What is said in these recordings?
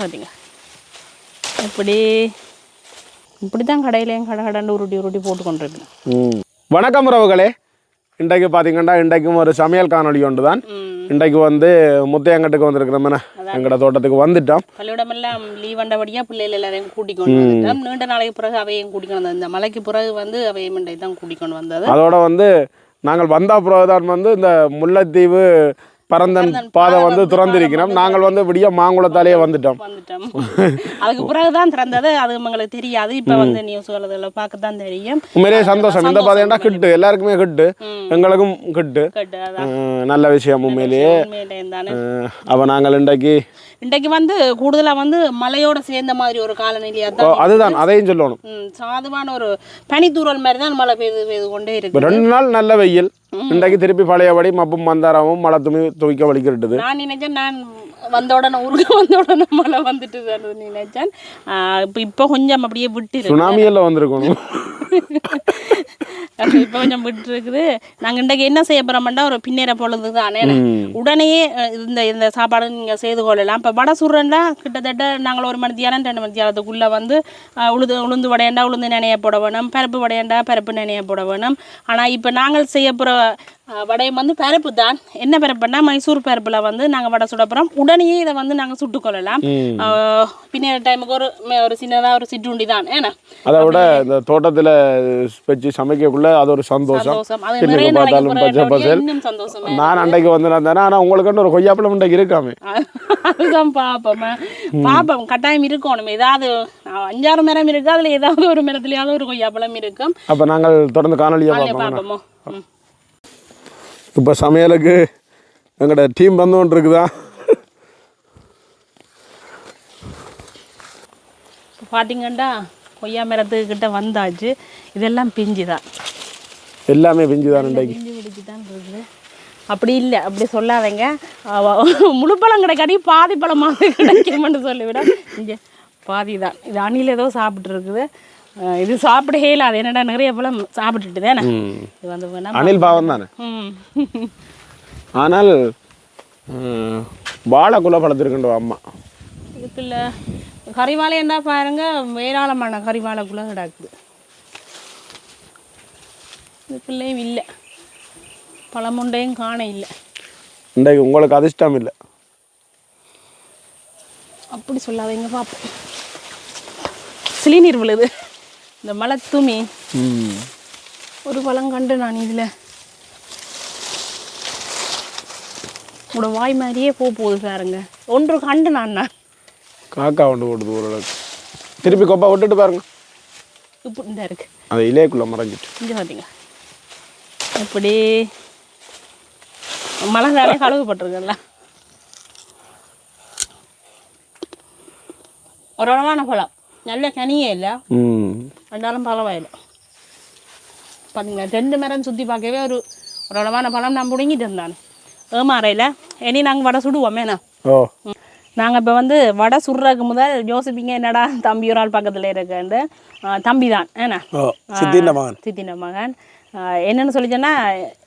பார்த்தீங்க இப்படி இப்படி தான் கடையிலையும் கடை கடாண்டு உருட்டி உருட்டி போட்டு கொண்டிருக்கேன். வணக்கம் உறவுகளே. இன்றைக்கு பார்த்தீங்கன்னா இன்றைக்கும் ஒரு சமையல் காணொளி ஒன்று தான் இன்றைக்கு வந்து முத்தையங்கட்டுக்கு வந்திருக்கிறோம் எங்களோட தோட்டத்துக்கு வந்துட்டோம். பள்ளிக்கூடமெல்லாம் லீவ் வந்தபடியாக பிள்ளைகள் எல்லாரையும் கூட்டிக் கொண்டு வந்துட்டோம். நீண்ட நாளைக்கு பிறகு அவையும் கூட்டிக் கொண்டு வந்தது. இந்த மலைக்கு பிறகு வந்து அவையும் மண்டை தான் கூட்டிக் கொண்டு வந்தது. அதோட வந்து நாங்கள் வந்தா பிறகுதான் வந்து இந்த முல்லைத்தீவு பரந்தன் பாதை வந்து திறந்திருக்கிறோம் நாங்கள் வந்து விடிய மாங்குளத்தாலேயே வந்துட்டோம். அதுக்கு பிறகுதான் திறந்தது. அது எங்களுக்கு தெரியாது. இப்போ வந்து நியூஸ் வரதில் பார்க்க தான் தெரியும். உண்மையிலேயே சந்தோஷம். இந்த பாதையண்டா கிட்டு. எல்லாருக்குமே கிட்டு. எங்களுக்கும் கிட்டு. நல்ல விஷயம் உண்மையிலேயே. அப்ப நாங்கள் இன்றைக்கு இன்றைக்கு வந்து கூடுதலா வந்து மலையோட சேர்ந்த மாதிரி ஒரு காலநிலையா ஓ, தான் அதுதான் அதையும் சொல்லணும். சாதுவான ஒரு பனித்தூறல் மாதிரி தான் மழை பெய்து பெய்து கொண்டே இருக்கு ரெண்டு நாள் நல்ல வெயில். இன்றைக்கு திருப்பி பழையபடி மப்பும் மந்தாராவும் மழை துணி துவைக்க வலிக்கிட்டுது நான் நினைச்சேன் நான் வந்த உடனே ஊருக்கு வந்த உடனே மழை வந்துட்டு நினைச்சேன். இப்போ இப்போ கொஞ்சம் அப்படியே விட்டு சுனாமி எல்லாம் வந்திருக்கணும். இப்போ கொஞ்சம் விட்டு இருக்குது நாங்கள் இன்றைக்கு என்ன செய்ய போகிறோம்னா ஒரு பின்னேற பொழுது தானே. உடனே இந்த இந்த சாப்பாடு நீங்கள் செய்து கொள்ளலாம். இப்போ வடை சுடுறேன்டா கிட்டத்தட்ட நாங்கள் ஒரு மணி தியானம் ரெண்டு மணி தியானத்துக்குள்ளே வந்து அஹ், உளுந்து உளுந்து வடையண்டா உளுந்து நினைய போட வேணும். பருப்பு வடையண்டா பருப்பு நினைய போட வேணும். ஆனால் இப்போ நாங்கள் செய்ய போகிற வடையம் வந்து பருப்பு தான். என்ன பருப்புன்னா மைசூர் பருப்பில் வந்து நாங்கள் வடை சுட போகிறோம் உடனே இதை வந்து நாங்கள் சுட்டுக்கொள்ளலாம் பின்னேற டைமுக்கு ஒரு ஒரு சின்னதாக ஒரு சிற்றுண்டி தான். ஏன்னா? அதை விட இந்த தோட்டத்துல வச்சு சமைக்கக்குள்ள அது ஒரு சந்தோஷம். சந்தோஷம். பார்த்தாலும் பச்சை பசேல். நான் அன்றைக்கு வந்து நான் தானே ஆனால் உங்களுக்கு ஒரு கொய்யாப்பழம் இன்றைக்கு இருக்காமே. அதுதான் பாப்போம். பாப்போம். கட்டாயம் இருக்கணும். ஏதாவது அஞ்சாறு மரம் இருக்கு. அதுல ஏதாவது ஒரு மரத்துலயாவது ஒரு கொய்யாப்பழம் இருக்கும். அப்போ நாங்கள் தொடர்ந்து காணொலியை அதுல பார்ப்போம். இப்போ சமையலுக்கு எங்களோட டீம் வந்து ஒன்று இருக்குதா இப்ப பாத்தீங்கன்னா கொய்யா மரத்துக்கிட்ட வந்தாச்சு. இதெல்லாம் பிஞ்சு தான் எல்லாமே பிஞ்சு தான் இன்றைக்கு பிஞ்சு பிடிச்சி தான் இருக்குது அப்படி இல்லை அப்படி சொல்லாதீங்க. அவ- முழு பழம் கிடைக்காட்டி பாதி பழமாக கிடைக்கும்னு சொல்லிவிட. இங்கே பாதி தான் இது அணில் ஏதோ சாப்பிட்டு இது சாப்பிட இயலாது என்னடா நிறைய பழம் சாப்பிட்டுட்டு தானே. இது வந்து அனில் பாவம் தானே? ஆனால் வாழைக்குள்ள பழத்திருக்கின்ற அம்மா. இதுக்குள்ள கறிவாழை என்ன பாருங்க ஏராளமான கறிவாழைக்குள்ள கிடக்குது இதுக்குள்ளேயும் இல்லை. பழமுண்டையும் காண இல்லை. இன்றைக்கு உங்களுக்கு அதிர்ஷ்டம் இல்லை. அப்படி சொல்லாதீங்க பார்ப்போம். சிலிநீர் விழுது. இந்த மலை தூமி. ஒரு பழம் கண்டு நான் இதில். உங்களோட வாய் மாதிரியே போக போகுது பாருங்க. ஒன்று கண்டு நான் காக்கா கொண்டு போடுது ஓரளவுக்கு. திருப்பி கொப்பா விட்டுட்டு பாருங்க. இப்படி இந்த இருக்கு. அது இலைக்குள்ளே மறைஞ்சிட்டு. இங்கே பார்த்தீங்க அப்படி மழை நிறைய கழுவுப்பட்டிருக்குல்ல ஒரு அளவான பழம். நல்ல கனியே இல்லை. ரெண்டாலும் பரவாயில்லை. பார்த்தீங்களா ரெண்டு மரம் சுற்றி பார்க்கவே ஒரு ஒரு அளவான பழம் நான் பிடுங்கிட்டு இருந்தான். ஏமாறையில் இனி நாங்கள் வடை சுடுவோமேண்ணா ஓ. நாங்கள் இப்போ வந்து வடை சுடுறதுக்கு முதல் யோசிப்பீங்க என்னடா தம்பி ஒரு ஆள் பக்கத்தில் இருக்குன்ட்டு ஆ, தம்பி தான் ஏண்ணா சித்தின மகன். என்னன்னு சொல்லிச்சேன்னா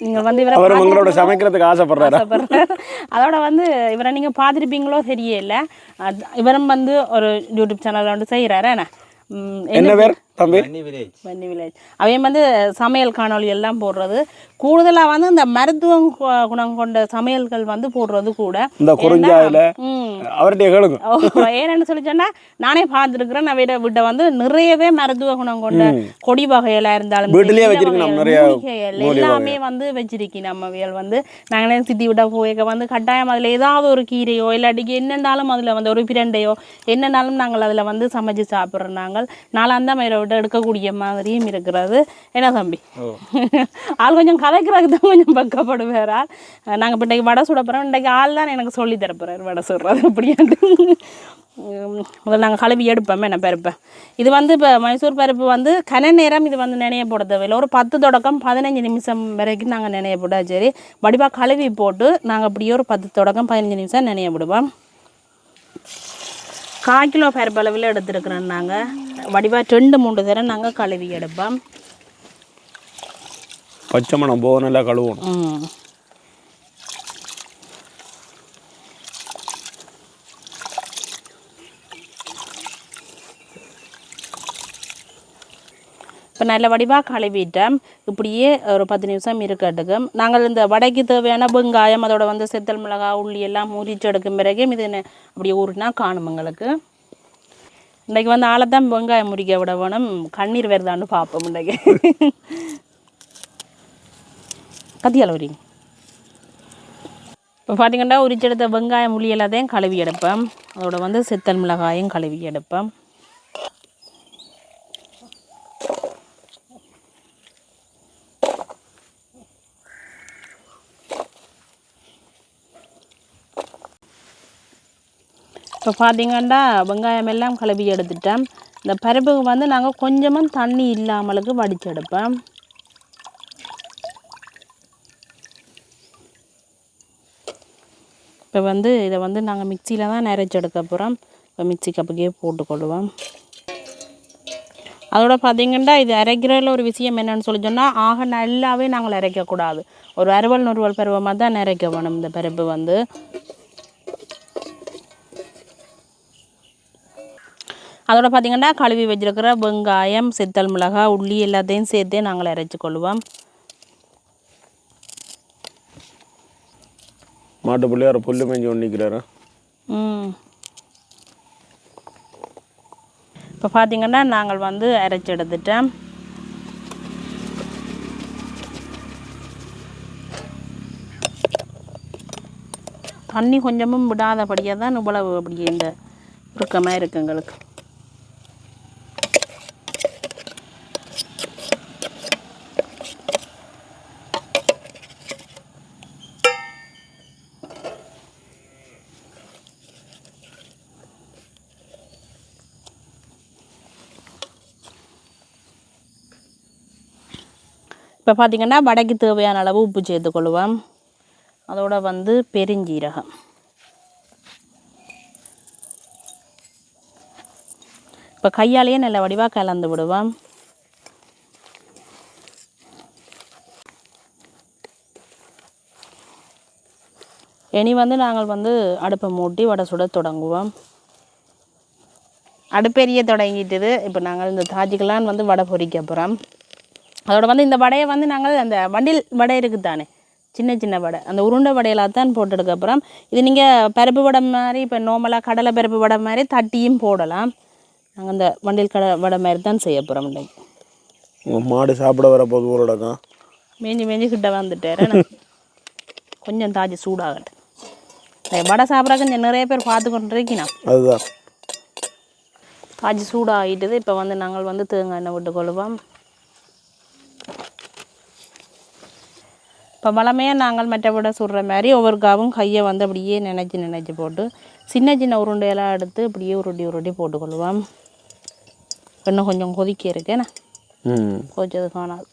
நீங்கள் வந்து இவரை உங்களோட சமைக்கிறதுக்கு ஆசைப்படுறாரா. அதோட வந்து இவரை நீங்கள் பார்த்துருப்பீங்களோ தெரியல. இவரும் வந்து ஒரு யூடியூப் சேனல் வந்து செய்கிறாரு என்ன என்ன பேர்? தம்பி? வன்னி வில்லேஜ். அவன் வந்து சமையல் காணொளி எல்லாம் போடுறது. கூடுதலாக வந்து இந்த மருத்துவம் குணம் கொண்ட சமையல்கள் வந்து போடுறது கூட. இந்த குறிஞ்சாயில அவர்கிட்ட கேளுங்க. ஏன்னு சொல்லி சொன்னா நானே பார்த்துருக்குறேன். நான் வீட விட்ட வந்து நிறையவே மருத்துவ குணம் கொண்ட கொடி வகையில இருந்தாலும் வீட்டிலேயே சரி, வச்சிருக்கோம் எல்லாமே வந்து வச்சிருக்கேன் நம்ம வியல் வந்து. நாங்களே சித்தி விட போய்க்க வந்து கட்டாயம் அதில் ஏதாவது ஒரு கீரையோ இல்லாட்டிக்கு என்னென்னாலும் அதில் வந்து ஒரு பிரண்டையோ என்னென்னாலும் நாங்கள் அதில் வந்து சமைச்சு சாப்பிட்றோம் நாங்கள். நாளாந்த மயிரை விட்டு எடுக்கக்கூடிய மாதிரியும் இருக்கிறது. என்ன தம்பி? ஆள் கொஞ்சம் கதைக்கிறதுக்கு தான் கொஞ்சம் பக்கப்படுவார்? ஆள் நாங்கள் இப்போ இன்றைக்கு வடை சுட போகிறோம் இன்றைக்கு ஆள் தான் எனக்கு சொல்லி தரப்போகிறார் வடை சுடுறது அப்படியாண்டு உம், முதல்ல நாங்கள் கழுவி எடுப்போம். என்ன பருப்பை? இது வந்து இப்போ மைசூர் பருப்பு வந்து கன நேரம் இது வந்து நினைய போட தேவையில்லை ஒரு பத்து தொடக்கம் பதினஞ்சு நிமிஷம் வரைக்கும் நாங்கள் நினைய போட்டா சரி. வடிவாக கழுவி போட்டு நாங்கள் அப்படியே ஒரு பத்து தொடக்கம் பதினஞ்சு நிமிஷம் நினைய விடுவோம் கால் கிலோ பருப்பு அளவில் எடுத்துருக்குறோம் நாங்கள் வடிவாக ரெண்டு மூன்று தரம் நாங்கள் கழுவி எடுப்போம். பச்சை மணம் போக நல்லா கழுவணும். இப்போ நல்ல வடிவாக கழுவிட்டோம். இப்படியே ஒரு பத்து நிமிஷம் இருக்கட்டுக்கும் நாங்கள் இந்த வடைக்கு தேவையான வெங்காயம் அதோட வந்து செத்தல் மிளகாய் உள்ளி எல்லாம் முறிச்செடுக்கும் பிறகு இது அப்படியே ஊறினா காணும் எங்களுக்கு. இன்றைக்கு வந்து ஆளை தான் வெங்காயம் முறிக்க விட வேணும். கண்ணீர் வருதான்னு பார்ப்போம் இன்றைக்கு கத்தியால் வரீங்க இப்போ பார்த்தீங்கன்னா உரிச்செடுத்த வெங்காயம் உள்ளி கழுவி எடுப்பேன் அதோட வந்து சித்தல் மிளகாயும் கழுவி எடுப்பேன் இப்போ பார்த்தீங்கன்னா வெங்காயம் எல்லாம் கழுவி எடுத்துட்டேன். இந்த பருப்புக்கு வந்து நாங்கள் கொஞ்சமாக தண்ணி இல்லாமலுக்கு வடிச்செடுப்பேன் இப்போ வந்து இதை வந்து நாங்கள் மிக்சியில் தான் நிறச்சி போகிறோம் இப்போ மிக்சி கப்புக்கே போட்டுக்கொள்வோம் அதோட பார்த்தீங்கன்னா இது அரைக்கிறதுல ஒரு விஷயம் என்னன்னு சொல்லி சொன்னால் ஆக நல்லாவே நாங்கள் அரைக்கக்கூடாது. ஒரு அறுவல் நொறுவல் பருவமாக தான் நிறைக்க வேணும் இந்த பருப்பு வந்து. அதோட பார்த்தீங்கன்னா கழுவி வச்சிருக்கிற வெங்காயம் சித்தல் மிளகாய் உள்ளி எல்லாத்தையும் சேர்த்தே நாங்கள் அரைச்சி கொள்வோம் மாட்டு பிள்ளையார் புல்லு மேஞ்சி ஒன்று நிற்கிறாரு ம். இப்போ பார்த்தீங்கன்னா நாங்கள் வந்து அரைச்சி எடுத்துட்டோம். தண்ணி கொஞ்சமும் விடாதபடியாக தான் இவ்வளவு அப்படியே இந்த இறுக்கமாக இருக்கு எங்களுக்கு. இப்போ பார்த்திங்கன்னா வடைக்கு தேவையான அளவு உப்பு சேர்த்துக்கொள்வோம். அதோட வந்து பெருஞ்சீரகம். இப்போ கையாலேயே நல்ல வடிவாக கலந்து விடுவோம். இனி வந்து நாங்கள் வந்து அடுப்பை மூட்டி வடை சுட தொடங்குவோம். அடுப்பெரிய தொடங்கிட்டுது. இப்போ நாங்கள் இந்த தாஜிக்கெல்லாம் வந்து வடை பொறிக்க போகிறோம் அதோட வந்து இந்த வடையை வந்து நாங்கள் அந்த வண்டில் வடை இருக்குது தானே சின்ன சின்ன வடை அந்த உருண்டை வடையெல்லாம் தான் போட்டுடுக்க அப்புறம் இது நீங்கள் பருப்பு வடை மாதிரி இப்போ நார்மலாக கடலை பருப்பு வடை மாதிரி தட்டியும் போடலாம். நாங்கள் அந்த வண்டில் கடை வடை மாதிரி தான் செய்ய போகிறோம் உங்கள் மாடு சாப்பிட வர போது ஊரடக்கம் மேஞ்சி மேஞ்சி கிட்ட வந்துட்டேன் கொஞ்சம் தாஜி சூடாகட்டும். இந்த வடை சாப்பிட்ற கொஞ்சம் நிறைய பேர் பார்த்து கொண்டு அதுதான். காய்ச்சி சூடாகிட்டுது. இப்போ வந்து நாங்கள் வந்து தேங்காய் எண்ணெய் விட்டு கொள்வோம் இப்போ வளமையாக நாங்கள் மற்ற விட சுடுற மாதிரி ஒவ்வொரு காவும் கையை வந்து அப்படியே நினைச்சி நினைச்சி போட்டு சின்ன சின்ன உருண்டையெல்லாம் எடுத்து அப்படியே உருட்டி உருட்டி போட்டுக்கொள்வோம். இன்னும் கொஞ்சம் கொதிக்க இருக்கேண்ணே கொதிச்சது காணாது.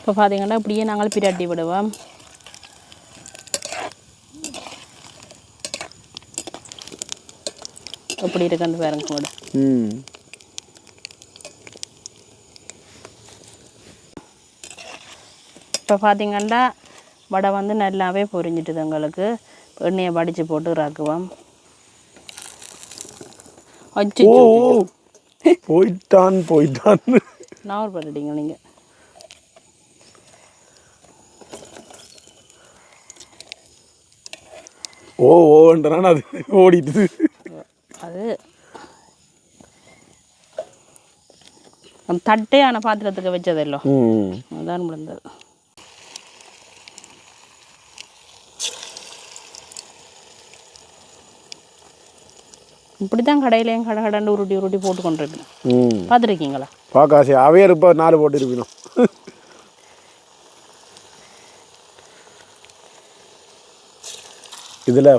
இப்போ பார்த்தீங்கன்னா இப்படியே நாங்கள் பிரட்டி விடுவோம். எப்படி இருக்குன்னு பாருங்க கூட. ம். இப்போ பார்த்தீங்கன்னா வடை வந்து நல்லாவே பொரிஞ்சிட்டுது எங்களுக்கு. எண்ணெயை வடித்து போட்டு ஓ. போயிட்டான் போயிட்டான். நான் ஒரு பண்ணிட்டீங்க நீங்கள் ஓ ஓன்றான் அது ஓடிட்டுது. அது. தட்டையான பாத்திரத்துக்கு வச்சதല്ലോ ம். அதான் முடிந்தது இப்படி தான் கடையிலையும் கடை கடாண்டு உருட்டி உருட்டி போட்டு கொண்டிருக்கேன் ம். பார்த்துருக்கீங்களா? பார்க்க ஆசை அவையர் இப்போ நாலு போட்டு இருக்கணும் இதில்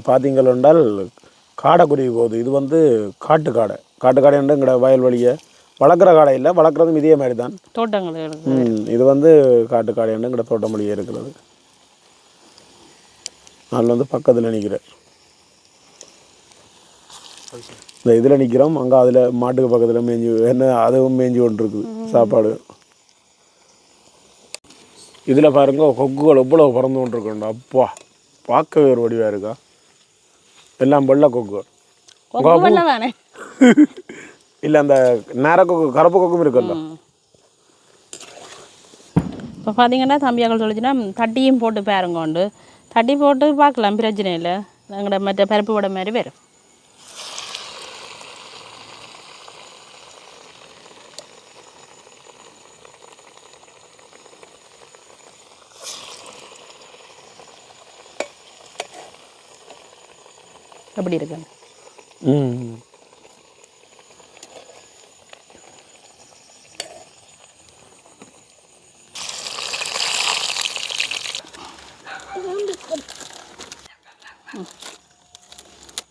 காடைக்குருவி போகுது. இது வந்து காட்டு காடை. காட்டு காடை எங்கட வயல்வெளியை வளர்க்குற காடை இல்லை வளர்க்குறதும் இதே மாதிரி தான். தோட்டங்கள் இது வந்து காட்டு காடை எங்கட தோட்டம் வழியே இருக்கிறது. அதில் வந்து பக்கத்தில் நிற்கிறேன் இந்த இதில் நிற்கிறோம். அங்கே அதில் மாட்டுக்கு பக்கத்தில் மேய்ஞ்சி என்ன அதுவும் மேய்ஞ்சி கொண்டு இருக்குது சாப்பாடு. இதில் பாருங்க கொக்குகள் எவ்வளோ பறந்து கொண்டிருக்கோண்டா அப்பா பார்க்கவே ஒரு வடிவாக இருக்கா? எல்லாம் வெள்ளை கொக்கு. இல்லை அந்த நேர கொக்கு கருப்பு கொக்கும் இருக்குல்ல. இப்போ பார்த்தீங்கன்னா தம்பியாக்கள் சொல்லிச்சுன்னா தட்டியும் போட்டு பாருங்க உண்டு தட்டி போட்டு பார்க்கலாம் பிரச்சனை இல்லை. எங்களோட மற்ற பருப்பு வடை மாதிரி வரும். எப்படி இருக்கு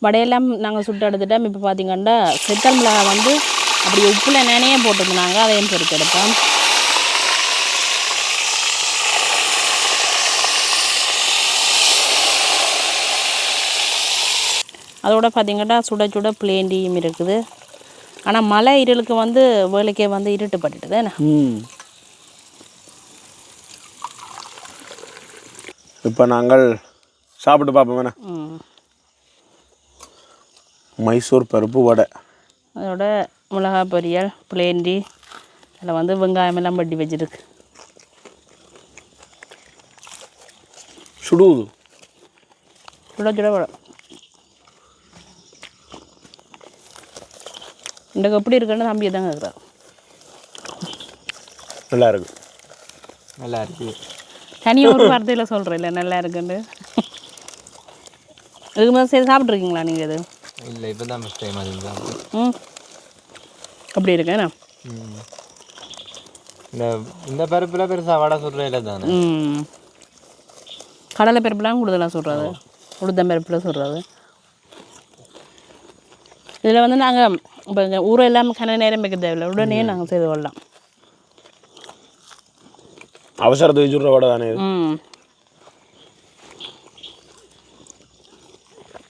வடையெல்லாம் நாங்கள் சுட்டு எடுத்துட்டோம். இப்போ பார்த்தீங்கன்னா செத்தல் மிளகாய் வந்து அப்படி உப்பில் நினைய போட்டுருந்தாங்க அதையும் பொறுத்து எடுப்போம். அதோட பார்த்தீங்கன்னா சுட சுட பிளேண்டியும் இருக்குது. ஆனால் மழை இருளுக்கு வந்து வேலைக்கே வந்து இருட்டு பட்டுட்டுது என்ன? ம். இப்போ நாங்கள் சாப்பிட்டு பார்ப்போம் வேணா ம். மைசூர் பருப்பு வடை. அதோட மிளகா பொரியல் பிளேண்டி அதில் வந்து வெங்காயம் எல்லாம் பட்டி வச்சிருக்கு. சுடுவது சுட சுட வடை. இன்றைக்கு எப்படி இருக்குன்னு தம்பி தான் கேட்குறாரு நல்லா இருக்கு நல்லா இருக்கு தனியாக ஒரு வார்த்தையில் சொல்கிறேன் இல்லை நல்லா இருக்குன்னு இதுக்கு முதல் சரி சாப்பிட்ருக்கீங்களா நீங்கள் இது? இல்லை இப்போ தான் ஃபஸ்ட் டைம் ம். அப்படி இருக்கேண்ணா ம். இந்த இந்த பருப்பில் பெருசாக வடை சுடுற இல்லை தானே? ம். கடலை பருப்புலாம் கூடுதலாக சொல்கிறது உளுத்தம் பருப்பில் சொல்கிறது இதில் வந்து நாங்கள் இப்போ இந்த ஊரை எல்லாம் கன நேரம் வைக்க தேவையில்லை உடனே நாங்கள் செய்து கொள்ளலாம். அவசரத்துக்கு சுடுற வடை தானே ம்.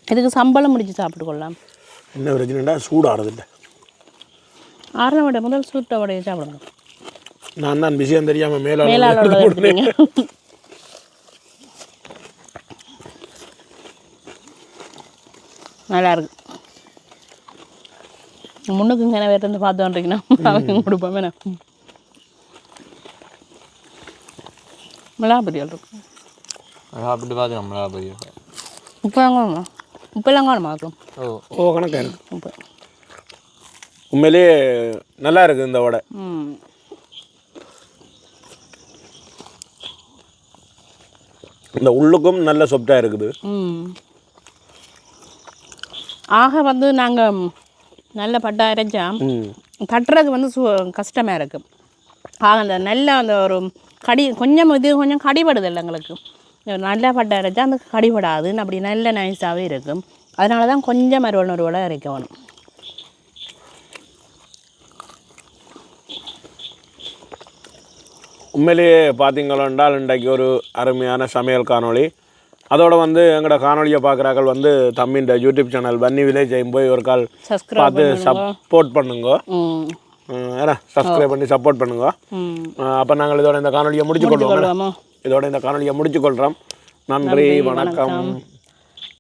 இதுக்கு சம்பளம் முடிச்சு சாப்பிட்டு கொள்ளலாம். என்ன பிரச்சனைடா? சூடாடுது இல்லை ஆறின வடை முதல் சுட்ட வடையை சாப்பிடுங்க. நான் தான் விஷயம் தெரியாமல் மேலே மேலாள உள்ளதை எடுத்துட்டீங்க நல்லா இருக்கு. முன்னுக்கு இங்கே வேறு இருந்து பார்த்து வந்துருக்கீங்கன்னா அவங்க கொடுப்போம் பொரியல் இருக்கும். சாப்பிட்டு பார்த்து நம்மளா போய் உப்பெல்லாம் காணுமா உப்பெல்லாம் காணுமா? அப்புறம் ஓ. ஓ கணக்காக இருக்கு. உப்பு. உண்மையிலேயே நல்லா இருக்குது இந்த வடை. ம். இந்த உள்ளுக்கும் நல்ல சொப்டாக இருக்குது. ம். ஆக வந்து நாங்கள் நல்ல பட்டா அரைச்சா தட்டுறது வந்து சு கஷ்டமாக இருக்குது ஆக அந்த நல்ல அந்த ஒரு கடி கொஞ்சம் இது கொஞ்சம் கடிபடுது இல்லை எங்களுக்கு. நல்லா பட்டை அரைச்சா அந்த கடிபடாது அப்படி நல்ல நைஸாகவே இருக்கும் அதனால தான் கொஞ்சம் மறுவல் ஒரு அரைக்க வேணும் உண்மையிலேயே பார்த்தீங்களென்றால் இன்றைக்கு ஒரு அருமையான சமையல் காணொளி. அதோட வந்து எங்களோட காணொளியை பார்க்குறாக்கள் வந்து தம்பின்ற யூடியூப் சேனல் பன்னி வில்லேஜ் போய் ஒரு கால் பார்த்து சப்போர்ட் பண்ணுங்க. சப்ஸ்கிரைப் பண்ணி சப்போர்ட் பண்ணுங்க. அப்போ நாங்கள் இதோட இந்த காணொலியை முடிச்சு கொள்வோமா. இதோட இந்த காணொலியை முடிச்சு கொள்கிறோம் நன்றி வணக்கம்.